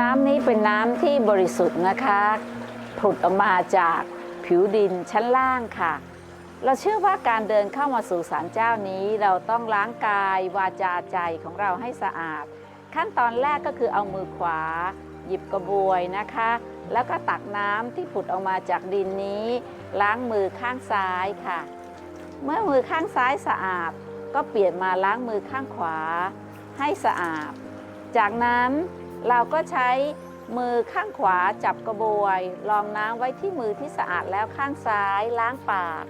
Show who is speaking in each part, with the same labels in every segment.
Speaker 1: น้ำนี้เป็นน้ำที่บริสุทธิ์นะคะผุดออกมาจากผิวดินชั้นล่างค่ะ เราเชื่อว่าการเดินเข้ามาสู่ศาลเจ้านี้เราต้องล้างกายวาจาใจของเราให้สะอาด ขั้นตอนแรกก็คือเอามือขวา หยิบกระบวยนะคะ แล้วก็ตักน้ำที่ผุดออกมาจากดินนี้ ล้างมือข้างซ้ายค่ะ เมื่อมือข้างซ้ายสะอาด ก็เปลี่ยนมาล้างมือข้างขวา ให้สะอาด จากนั้น เราก็ใช้มือข้างขวาจับกระบวยรองน้ำไว้ที่มือที่สะอาดแล้วข้างซ้ายล้างปาก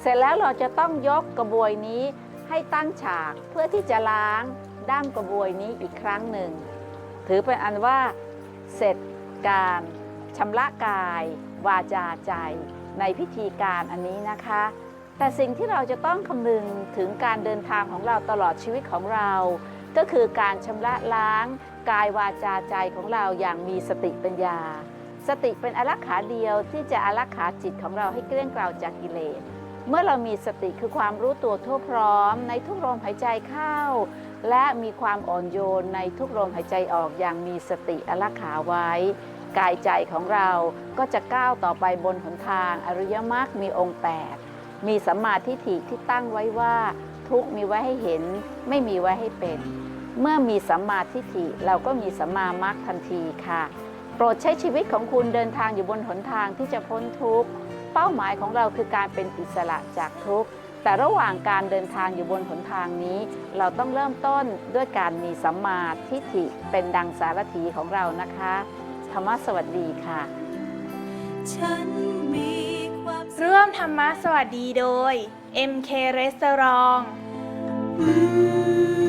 Speaker 1: เสร็จแล้วเราจะต้องยกกระบวยนี้ให้ตั้งฉากเพื่อที่จะล้างด้ามกระบวยนี้อีกครั้งหนึ่ง ถือเป็นอันว่าเสร็จการชำระกาย วาจาใจในพิธีการอันนี้นะคะ แต่สิ่งที่เราจะต้องคำนึงถึงการเดินทางของเราตลอดชีวิตของเรา ก็คือการชำระล้างกายวาจาใจของเราอย่างมีสติปัญญา สติเป็นอารักขาเดียวที่จะอารักขาจิตของเราให้เกลี้ยงกล่าจากกิเลส เมื่อเรามีสติคือความรู้ตัวทั่วพร้อม ในทุกลมหายใจเข้า และมีความอ่อนโยนในทุกลมหายใจออกอย่างมีสติอารักขาไว้ กายใจของเราก็จะก้าวต่อไปบนหนทางอริยมรรคมีองค์แปดมีสัมมาทิฏฐิที่ตั้งไว้ว่าทุกมีไว้ให้เห็นไม่มีไว้ให้เป็น เมื่อมีสัมมาทิฏฐิเราก็มีสัมมามรรคทันทีค่ะ โปรดใช้ชีวิตของคุณเดินทางอยู่บนหนทางที่จะพ้นทุกข์ เป้าหมายของเราคือการเป็นอิสระจากทุกข์ แต่ระหว่างการเดินทางอยู่บนหนทางนี้ เราต้องเริ่มต้นด้วยการมีสัมมาทิฏฐิเป็นดังสารถีของเรานะคะ ธรรมะสวัสดีค่ะ
Speaker 2: ฉันมีความ
Speaker 3: ร่วมธรรมะสวัสดีโดย MK Restaurant
Speaker 2: อืม